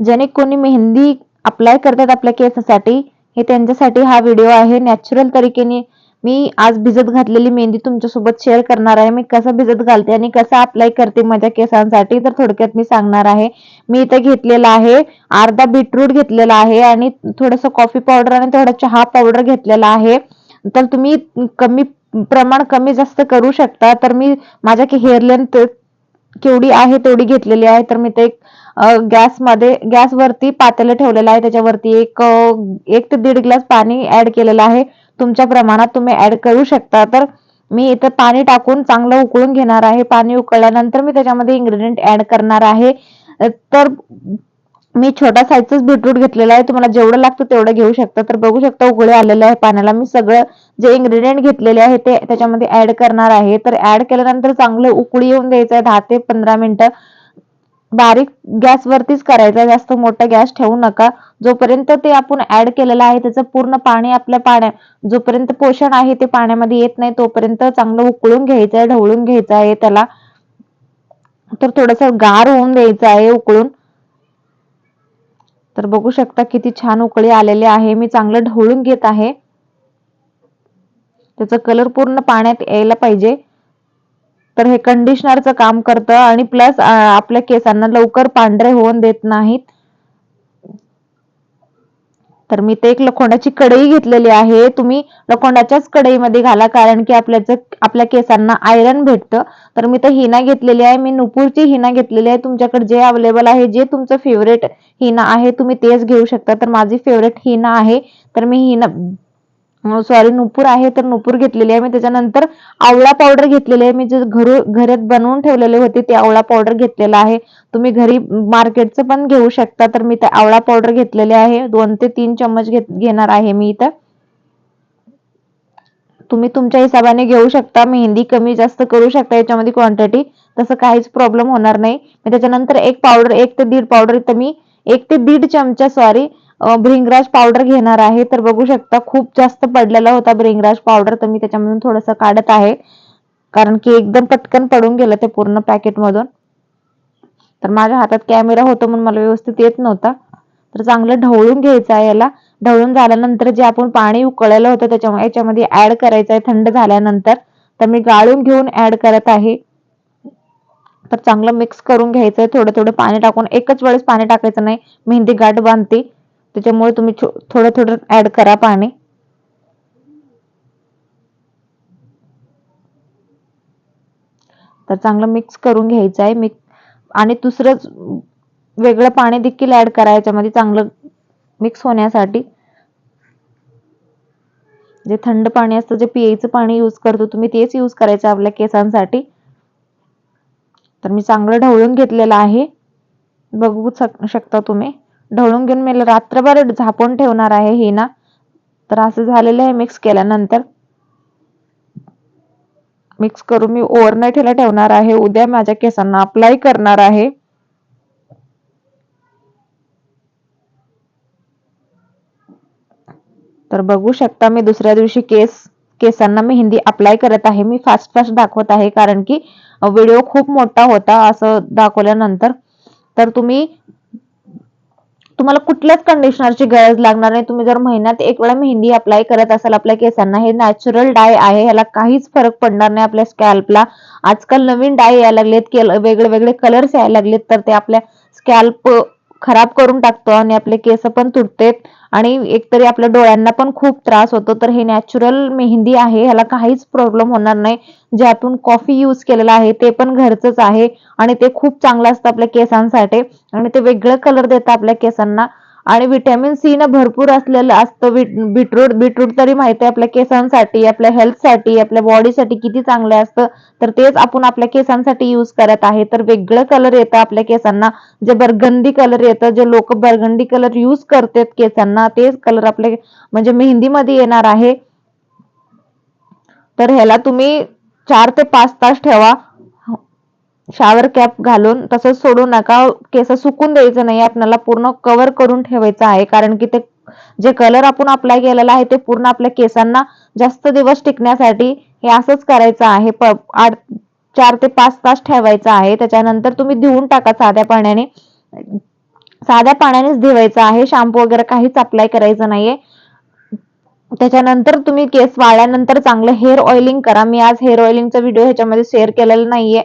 ज्याने कोणी मेहंदी अप्लाय करतात आपल्या केसासाठी हे त्यांच्यासाठी हा व्हिडिओ आहे. नॅचरल तरीकेने मी आज भिजत घातलेली मेहंदी तुमच्यासोबत शेअर करणार आहे. मी कसं भिजत घालते आणि कसं अप्लाय करते माझ्या केसांसाठी तर थोडक्यात मी सांगणार आहे. मी इथे घेतलेला आहे अर्धा बीटरूट घेतलेला आहे आणि थोडंसं कॉफी पावडर आणि थोडा चहा पावडर घेतलेला आहे. तर तुम्ही कमी प्रमाण कमी जास्त करू शकता. तर मी माझ्या हेअर लेंथ केवढी आहे तेवढी घेतलेली आहे. तर मी ते गॅसमध्ये गॅसवरती पातेलं ठेवलेलं आहे. त्याच्यावरती एक एक ते दीड ग्लास पाणी ऍड केलेलं आहे. तुमच्या प्रमाणात तुम्ही ऍड करू शकता. तर मी इथं पाणी टाकून चांगलं उकळून घेणार आहे. पाणी उकळल्यानंतर मी त्याच्यामध्ये इन्ग्रेडियंट ऍड करणार आहे. तर मी छोटा साईजच बीटरूट घेतलेला आहे. तुम्हाला जेवढं लागतं तेवढं घेऊ शकता. तर बघू शकता उकळे आलेलं आहे पाण्याला. मी सगळं जे इन्ग्रेडियंट घेतलेले आहे ते त्याच्यामध्ये ऍड करणार आहे. तर ऍड केल्यानंतर चांगलं उकळी येऊन द्यायचं आहे दहा ते पंधरा मिनिटं. बारीक गॅसवरतीच करायचा जास्त मोठा गॅस ठेवू नका. जोपर्यंत ते आपण ऍड केलेलं आहे त्याचं पूर्ण पाणी आपल्या पाण्या जोपर्यंत पोषण आहे ते पाण्यामध्ये येत नाही तोपर्यंत चांगलं उकळून घ्यायचं आहे ढवळून घ्यायचं आहे त्याला. तर थोडस गार होऊन द्यायचं आहे उकळून. तर बघू शकता किती छान उकळी आलेली आहे. मी चांगलं ढवळून घेत आहे. त्याचा कलर पूर्ण पाण्यात यायला पाहिजे. तर हे कंडिशनरचं काम करतं आणि प्लस आपल्या केसांना लवकर पांढरे होऊन देत नाहीत. तर मी ते एक लखोंडाची कढई घेतलेली आहे. तुम्ही लोखंडाच्याच कढईमध्ये घाला कारण की आपल्याच आपल्या केसांना आयरन भेटतं. तर मी तर हिना घेतलेली आहे. मी नुपूरची हिना घेतलेली आहे. तुमच्याकडे जे अवेलेबल आहे जे तुमचं फेवरेट हिना आहे तुम्ही तेच घेऊ शकता. तर माझी फेवरेट हिना आहे. तर मी हिना सॉरी नुपूर आहे तर नुपूर घेतलेली आहे. मी त्याच्यानंतर आवळा पावडर घेतलेली आहे. मी जे घरू घरात बनवून ठेवलेले होते ते आवळा पावडर घेतलेला आहे. तुम्ही घरी मार्केटचं पण घेऊ शकता तर मी ते आवळा पावडर घेतलेले आहे. दोन ते तीन चम्मच घेणार आहे मी इथं. तुम्ही तुमच्या हिशोबाने घेऊ शकता. मेहंदी कमी जास्त करू शकता याच्यामध्ये क्वांटिटी तसं काहीच प्रॉब्लेम होणार नाही. त्याच्यानंतर एक पावडर एक ते दीड पावडर इथं मी एक ते दीड चमचा सॉरी भृंगराज पावडर घेणार आहे. तर बघू शकता खूप जास्त पडलेला होता भृंगराज पावडर तर मी त्याच्यामधून थोडस काढत आहे. कारण की एकदम पटकन पडून गेलं ते पूर्ण पॅकेट मधून. तर माझ्या हातात कॅमेरा होता म्हणून मला व्यवस्थित येत नव्हता. तर चांगलं ढवळून घ्यायचं आहे याला. ढवळून झाल्यानंतर जे आपण पाणी उकळलेलं होतं त्याच्यामुळे याच्यामध्ये ऍड करायचं आहे थंड झाल्यानंतर. तर मी गाळून घेऊन ऍड करत आहे. तर चांगलं मिक्स करून घ्यायचं थोडं थोडं पाणी टाकून. एकच वेळेस पाणी टाकायचं नाही. मेहंदी गाठ बांधते. त्याच्यामुळे तुम्ही थोडं थोडं ऍड करा पाणी. तर चांगलं मिक्स करून घ्यायचं आहे. मिक्स आणि दुसरंच वेगळं पाणी देखील ऍड करायचं मध्ये चांगलं मिक्स होण्यासाठी. जे थंड पाणी असतं जे पियाचं पाणी यूज करतो तुम्ही तेच यूज करायचं आपल्या केसांसाठी. तर मी चांगलं ढवळून घेतलेलं आहे. बघू शकता तुम्ही. ढवळून घेऊन मी रात्रभर झापून ठेवणार आहे ही ना? तर असं झालेलं आहे मिक्स केल्यानंतर. मिक्स करून मी ओव्हरनाईट ठेवणार आहे. उद्या माझ्या केसांना अप्लाय करणार आहे. तर बघू शकता मी दुसऱ्या दिवशी केस केसांना मेहंदी अप्लाय करत आहे. मी फास्ट फास्ट दाखवत आहे कारण की व्हिडिओ खूप मोठा होता असं दाखवल्यानंतर. तर तुम्ही तुम्हाला कुठल्याच कंडिशनरची गरज लागणार नाही. तुम्ही जर महिन्यात एक वेळा मेहंदी अप्लाय करत असाल आपल्या केसांना हे नॅचरल डाय आहे ह्याला काहीच फरक पडणार नाही आपल्या स्कॅल्पला आजकाल नवीन डाय यायला लागलेत वेगळे वेगळे कलर्स यायला लागलेत तर ते आपल्या स्कॅल्प खराब करून टाकतो आणि आपले केस पण तुटतेत. आणि एकतरी आपल्या डोळ्यांना पण खूप त्रास होतो. तर हे नॅचरल मेहंदी आहे. ह्याला काहीच प्रॉब्लेम होणार नाही. ज्यातून कॉफी यूज केलेला आहे ते पण घरचंच आहे. आणि ते खूप चांगलं असतं आपल्या केसांसाठी. आणि ते वेगळं कलर देतं आपल्या केसांना. आणि व्हिटॅमिन सी न भरपूर असलेलं असतं. बीटरूट बीटरूट तरी माहिती आहे आपल्या केसांसाठी आपल्या हेल्थसाठी आपल्या बॉडीसाठी किती चांगलं असतं. तर तेच आपण आपल्या केसांसाठी यूज करत आहे. तर वेगळं कलर येतं आपल्या केसांना. जे बरगंदी कलर येतं जे लोक बरगंडी कलर यूज करतात केसांना तेच कलर आपले म्हणजे मेहंदीमध्ये येणार आहे. तर ह्याला तुम्ही चार ते पाच तास ठेवा. शावर कॅप घालून तसंच सोडू नका. केस सुकून द्यायचं नाही. आपल्याला पूर्ण कव्हर करून ठेवायचं आहे. कारण की ते जे कलर आपण अप्लाय केलेला आहे ते पूर्ण आपल्या केसांना जास्त दिवस टिकण्यासाठी हे असंच करायचं आहे. आठ चार ते पाच तास ठेवायचं आहे. त्याच्यानंतर तुम्ही धुवून टाका साध्या पाण्याने. साध्या पाण्यानेच धुवायचं आहे. शॅम्पू वगैरे काहीच अप्लाय करायचं नाहीये. त्याच्यानंतर तुम्ही केस वाळल्यानंतर चांगलं हेअर ऑइलिंग करा. मी आज हेअर ऑइलिंगचा व्हिडिओ ह्याच्यामध्ये शेअर केलेला नाहीये.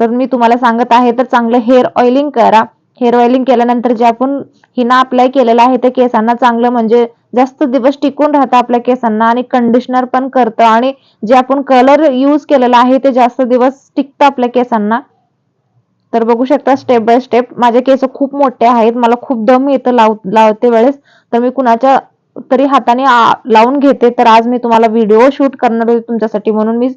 तर मी तुम्हाला सांगत आहे तर चांगलं हेअर ऑइलिंग करा. हेअर ऑइलिंग केल्यानंतर जे आपण हिना अप्लाय केलेलं आहे ते केसांना चांगलं म्हणजे जास्त दिवस टिकून राहतं आपल्या केसांना आणि कंडिशनर पण करतं आणि जे आपण कलर यूज केलेला आहे ते जास्त दिवस टिकतं आपल्या केसांना. तर बघू शकता स्टेप बाय स्टेप माझे केस खूप मोठे आहेत मला खूप दम येतं लाव लावते वेळेस. तर मी कुणाच्या तरी हाताने लावून घेते तर आज मी तुम्हाला व्हिडिओ शूट करणार होते तुमच्यासाठी म्हणून मी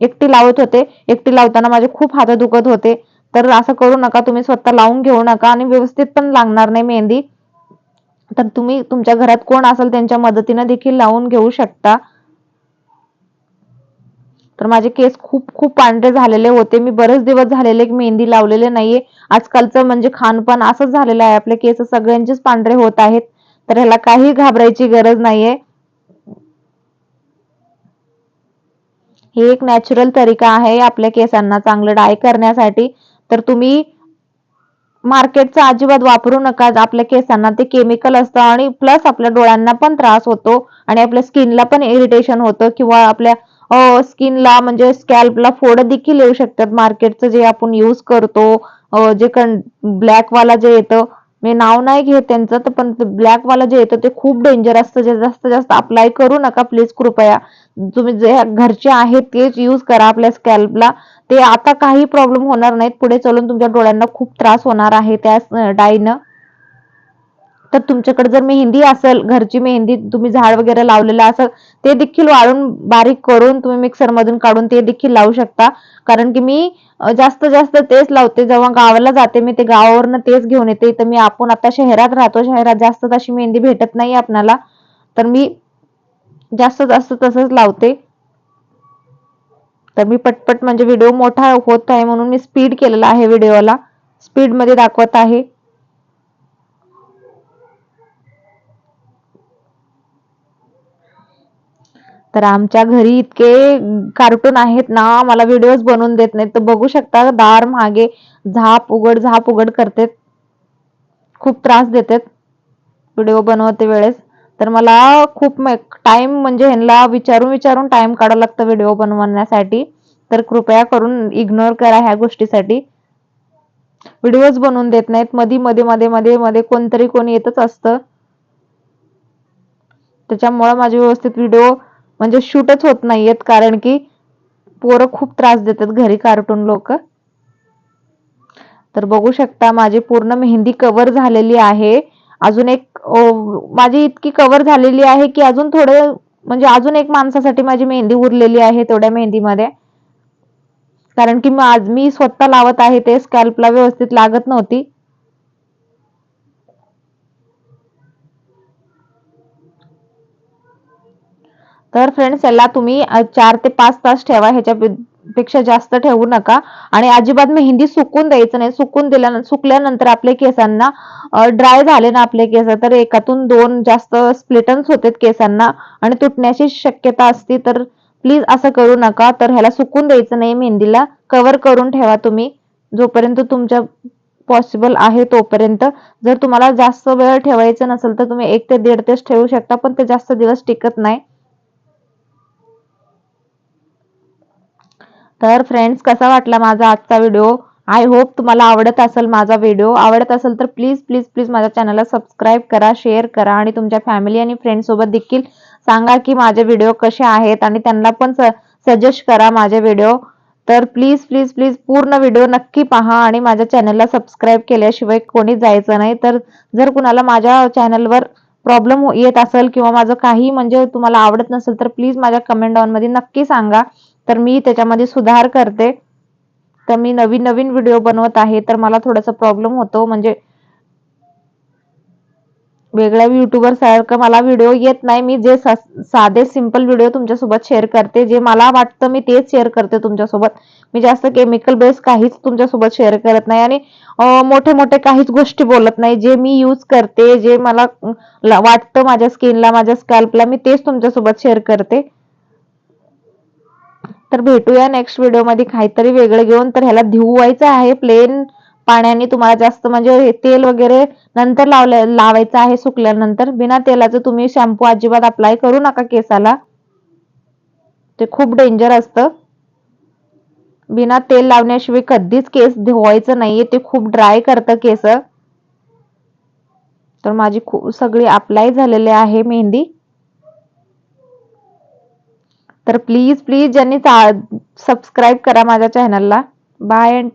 एकटी लावत होते. एकटी लावताना माझे खूप हात दुखत होते. तर असं करू नका तुम्ही स्वतः लावून घेऊ नका आणि व्यवस्थित पण लागणार नाही मेहंदी. तर तुम्ही तुमच्या घरात कोण असेल त्यांच्या मदतीने देखील लावून घेऊ शकता. तर माझे केस खूप खूप पांढरे झालेले होते. मी बरेच दिवस झालेले मेहंदी लावलेले नाहीये. आजकालचं म्हणजे खानपान असंच झालेलं आहे. आपले केस सगळ्यांचेच पांढरे होत आहेत. तर ह्याला काही घाबरायची गरज नाहीये. हे एक नॅचरल तरीका आहे आपल्या केसांना चांगलं डाय करण्यासाठी. तर तुम्ही मार्केटचा अजिबात वापरू नका. आपल्या केसांना ते केमिकल असतं आणि प्लस आपल्या डोळ्यांना पण त्रास होतो आणि आपल्या स्किनला पण इरिटेशन होतं किंवा आपल्या स्किनला म्हणजे स्कॅल्पला फोड देखील येऊ शकतात. मार्केटचं जे आपण यूज करतो जे कं ब्लॅक वाला जे येतं मी नाव नाही घेत त्यांचं तर पण ब्लॅक वाला जे येतं ते खूप डेंजर असतं. जे जास्त जास्त अप्लाय करू नका प्लीज कृपया. तुम्ही जे घरचे आहेत तेच यूज करा आपल्या स्कॅल्पला ते आता काही प्रॉब्लेम होणार नाहीत. पुढे चलून तुमच्या डोळ्यांना खूप त्रास होणार आहे त्या डाईनं. तर तुमच्याकडे जर मेहंदी असेल घरची मेहंदी तुम्ही झाड वगैरे लावलेलं असेल ते देखील वाळून बारीक करून तुम्ही मिक्सरमधून काढून ते देखील लावू शकता. कारण की मी जास्त जास्त तेच लावते. जेव्हा गावाला जाते मी ते गावावरनं तेच घेऊन येते. तर मी आपण आता शहरात राहतो. शहरात जास्त तशी मेहंदी भेटत नाही आपणाला. तर मी जास्त जास्त तसंच लावते. तर मी पटपट म्हणजे व्हिडिओ मोठा होत आहे म्हणून मी स्पीड केलेला आहे व्हिडिओला. स्पीडमध्ये दाखवत आहे. तर आमच्या घरी इतके कार्टून आहेत ना मला व्हिडिओज बनवून देत नाहीत. तर बघू शकता दार मागे झाप उघड झाप उघड करते खूप त्रास देतात. व्हिडिओ बनवते वेळेस. तर मला खूप टाइम म्हणजे ह्यांना विचारून विचारून टाइम काढावा लागतं व्हिडिओ बनवण्यासाठी. तर कृपया करून इग्नोर करा ह्या गोष्टीसाठी. व्हिडिओज बनवून देत नाहीत. मध्ये मध्ये मध्ये मध्ये मध्ये कोणतरी कोणी येतच असतं. त्याच्यामुळे माझे व्यवस्थित व्हिडिओ म्हणजे शूटच होत नाहीयेत कारण की पोरं खूप त्रास देतात घरी कार्टून लोक. तर बघू शकता माझी पूर्ण मेहंदी कव्हर झालेली आहे. अजून एक माझी इतकी कव्हर झालेली आहे की अजून थोडे म्हणजे अजून एक माणसासाठी माझी मेहंदी उरलेली आहे तेवढ्या मेहंदीमध्ये. कारण की आज मी स्वतः लावत आहे ते स्कॅल्पला व्यवस्थित लागत नव्हती. तर फ्रेंड्स याला तुम्ही चार ते पाच तास ठेवा ह्याच्या पेक्षा जास्त ठेवू नका. आणि अजिबात मेहंदी सुकून द्यायचं नाही. सुकून दिल्या सुकल्यानंतर आपल्या केसांना ड्राय झाले ना आपले केस तर एकातून दोन जास्त स्प्लिटन्स होते केसांना. आणि तुटण्याची शक्यता असते तर प्लीज असं करू नका. तर ह्याला सुकून द्यायचं नाही मेहंदीला. कव्हर करून ठेवा तुम्ही. जोपर्यंत तुमच्या पॉसिबल आहे तोपर्यंत. जर तुम्हाला जास्त वेळ ठेवायचं नसेल तर तुम्ही एक ते दीड तास ठेवू शकता पण ते जास्त दिवस टिकत नाही. तर फ्रेंड्स कसा वाटला माझा आजचा व्हिडिओ आय होप तुम्हाला आवडत असेल माझा व्हिडिओ आवडत असेल तर प्लीज प्लीज प्लीज माझ्या चॅनलला सबस्क्राईब करा शेअर करा आणि तुमच्या फॅमिली आणि फ्रेंड्ससोबत देखील सांगा की माझे व्हिडिओ कसे आहेत आणि त्यांना पण सजेस्ट करा माझे व्हिडिओ तर प्लीज प्लीज प्लीज पूर्ण व्हिडिओ नक्की पहा आणि माझ्या चॅनलला सबस्क्राईब केल्याशिवाय कोणी जायचं नाही. तर जर कुणाला माझ्या चॅनलवर प्रॉब्लेम येत असेल किंवा माझं काही म्हणजे तुम्हाला आवडत नसेल तर प्लीज माझ्या कमेंटमध्ये नक्की सांगा. तर मी त्याच्यामध्ये सुधार करते. तर मी नवीन नवीन व्हिडिओ बनवत आहे तर मला थोडासा प्रॉब्लेम होतो. म्हणजे वेगळ्या युट्यूबर सारखं मला व्हिडिओ येत नाही. मी जे साधे सिंपल व्हिडिओ तुमच्यासोबत शेअर करते जे मला वाटतं मी तेच शेअर करते तुमच्यासोबत. मी जास्त केमिकल बेस काहीच तुमच्यासोबत शेअर करत नाही आणि मोठे मोठे काहीच गोष्टी बोलत नाही. जे मी यूज करते जे मला वाटतं माझ्या स्किनला माझ्या स्कॅल्पला मी तेच तुमच्यासोबत शेअर करते. तर भेटूया नेक्स्ट व्हिडिओमध्ये. काहीतरी वेगळं घेऊन तर ह्याला धुवायचं आहे. प्लेन पाण्याने तुम्हाला जास्त म्हणजे हे तेल वगैरे नंतर लावलं लावायचं आहे सुकल्यानंतर. बिना तेलाचं तुम्ही शॅम्पू अजिबात अप्लाय करू नका केसाला. ते खूप डेंजर असतं. बिना तेल लावण्याशिवाय कधीच केस धुवायचं नाहीये. ते खूप ड्राय करतं केस. तर माझी खूप सगळी अप्लाय झालेली आहे मेहंदी. तर प्लीज प्लीज ज्यांनी सबस्क्राईब करा माझ्या चॅनलला बाय